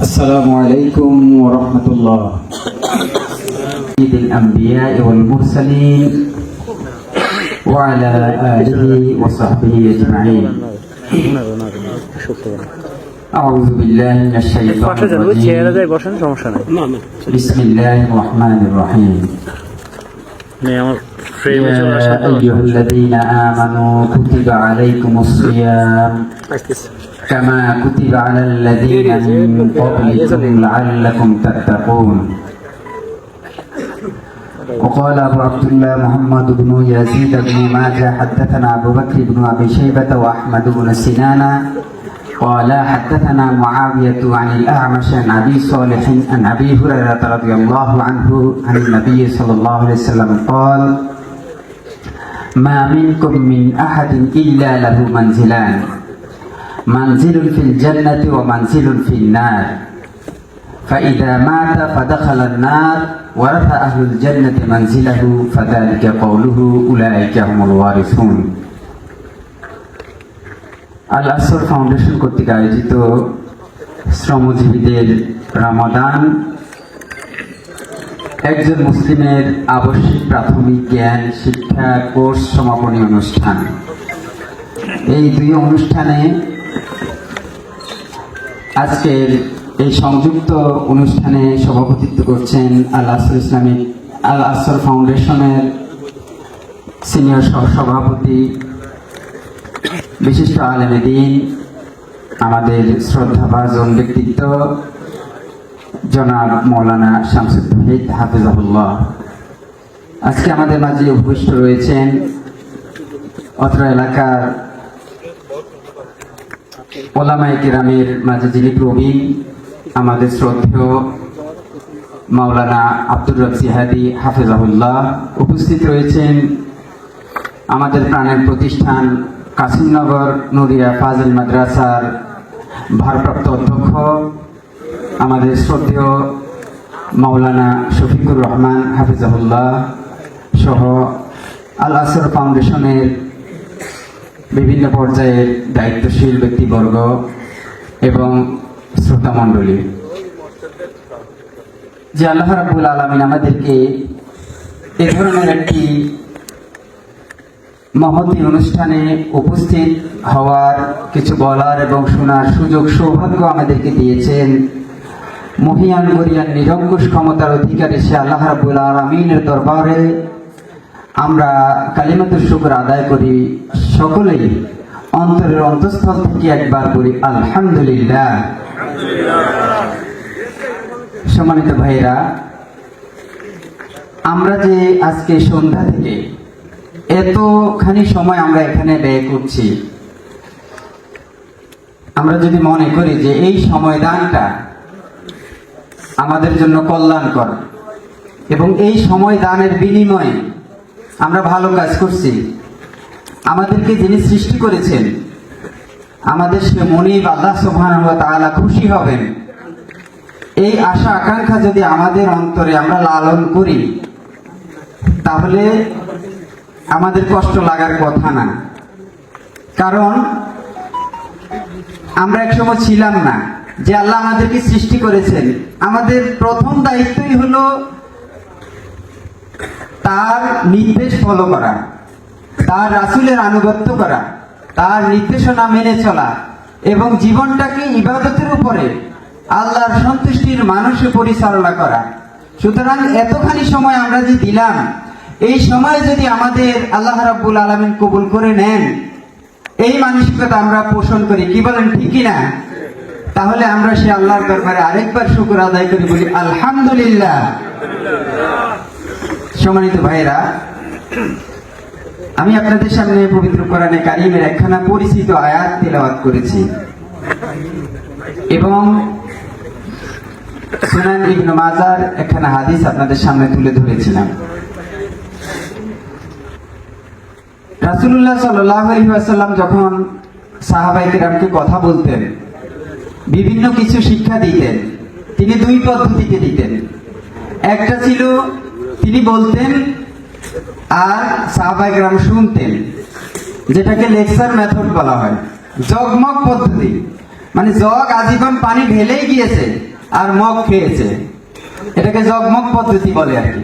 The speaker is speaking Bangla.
السلام عليكم ورحمة الله. سيد الأنبياء والمرسلين وعلى آله وصحبه أجمعين. أعوذ بالله من الشيطان الرجيم. بسم الله الرحمن الرحيم. يا أيها الذين آمنوا كتب عليكم الصيام. كما كتب على الذين من قبلكم لعلكم تتقون. وقال أبو عبد الله محمد بن يزيد بن ماجه حدثنا أبو بكر بن أبي شيبة وأحمد بن سنان قال حدثنا معاوية عن الأعمش عن أبي صالح عن أبي هريرة رضي الله عنه عن النبي صلى الله عليه وسلم قال ما منكم من أحد إلا له منزلان. منزل في الجنة ومنزل في النار فإذا مات فدخل النار ورث أهل الجنة منزله فذلك قوله أولئك هم الوارثون আল আসর ফাউন্ডেশন কর্তৃক আয়োজিত শ্রমজীবীদের রামাদান একজন মুসলিমের আবশ্যিক প্রাথমিক জ্ঞান শিক্ষা কোর্স সমাপনী অনুষ্ঠান এই দুই অনুষ্ঠানে আজকের এই সংযুক্ত অনুষ্ঠানে সভাপতিত্ব করছেন আল আসর ইসলামিক আল আসর ফাউন্ডেশনের সিনিয়র সভাপতি, বিশিষ্ট আলেম দিন, আমাদের শ্রদ্ধাভাজন ব্যক্তিত্ব, জনাব মৌলানা শামসুদ্দিন হাফিজাহুল্লাহ। আজকে আমাদের মাঝে উপবিষ্ট রয়েছেন অত্র এলাকার ওলামাই কেরামের মাঝে যিনি প্রবীণ, আমাদের শ্রদ্ধেয় মাওলানা আব্দুর রব সিহাদি হাফেজাহুল্লাহ উপস্থিত রয়েছেন আমাদের প্রাণের প্রতিষ্ঠান কাসিমনগর নুরিয়া ফাজিল মাদ্রাসার ভারপ্রাপ্ত অধ্যক্ষ, আমাদের শ্রদ্ধেয় মাওলানা শফিকুর রহমান হাফিজাহুল্লাহ সহ আল আসর ফাউন্ডেশনের বিভিন্ন পর্যায়ের দায়িত্বশীল ব্যক্তিবর্গ এবং শ্রোতা মণ্ডলী যে আল্লাহ রাবুল আলমিন আমাদেরকে এ ধরনের একটি মহতি অনুষ্ঠানে উপস্থিত হওয়ার কিছু বলার এবং শোনার সুযোগ সৌভাগ্য আমাদেরকে দিয়েছেন মহিয়ান গরিয়ান নিরঙ্কুশ ক্ষমতার অধিকারী সে আল্লাহ রাবুল আলমিনের দরবারে আমরা কালিমাতুর শুকর আদায় করি সকলেই অন্তরের অন্তঃস্থল থেকে একবার করি আলহামদুলিল্লাহ। সম্মানিত ভাইরা আমরা যে আজকে সন্ধ্যা থেকে এতখানি সময় আমরা এখানে ব্যয় করছি, আমরা যদি মনে করি যে এই সময় দানটা আমাদের জন্য কল্যাণকর এবং এই সময় দানের বিনিময়ে আমরা ভালো কাজ করছি। আমাদেরকে যিনি সৃষ্টি করেছেন, আমাদের সে মনিব আল্লাহ সুবহানাহু ওয়া তাআলা খুশি হবেন। এই আশা আকাঙ্ক্ষা যদি আমাদের অন্তরে আমরা লালন করি, তাহলে আমাদের কষ্ট লাগার কথা না। কারণ আমরা একসময় ছিলাম না যে আল্লাহ আমাদেরকে সৃষ্টি করেছেন। আমাদের প্রথম দায়িত্বই হলো তার নির্দেশ ফলো করা, তার রাসুলের আনুগত্য করা, তার নির্দেশনা মেনে চলা এবং জীবনটাকে ইবাদতের উপরে আল্লাহর সন্তুষ্টির মানুষে পরিচালনা করা। সুতরাং এতখানি সময় আমরা যে দিলাম, এই সময় যদি আমাদের আল্লাহ রাব্বুল আলমিন কবুল করে নেন, এই মানসিকতা আমরা পোষণ করি, কি বলেন ঠিকই না? তাহলে আমরা সে আল্লাহর দরবারে আরেকবার শুকুর আদায় করি, বলি, আলহামদুলিল্লাহ। সম্মানিত ভাইরা আমি আপনাদের সামনে পবিত্র কোরআনে কারিমের একখানা পরিচিত আয়াত তেলাওয়াত করেছি। এবং সুনান ইবনু মাজার একখানা হাদিস আপনাদের সামনে তুলে ধরেছিলাম। রাসুল্লাহ সাল্লাম যখন সাহাবাই কিরামকে কথা বলতেন, বিভিন্ন কিছু শিক্ষা দিতেন, তিনি দুই পদ্ধতিতে দিতেন। একটা ছিল তিনি বলতেন আর সাহাবাই গ্রাম শুনতেন, যেটাকে লেকচার মেথড বলা হয়। জগমগ পদ্ধতি। মানে জগ আজীবন পানি ঢেলেই গিয়েছে আর মগ খেয়েছে। এটাকে জগমগ পদ্ধতি বলে আর কি।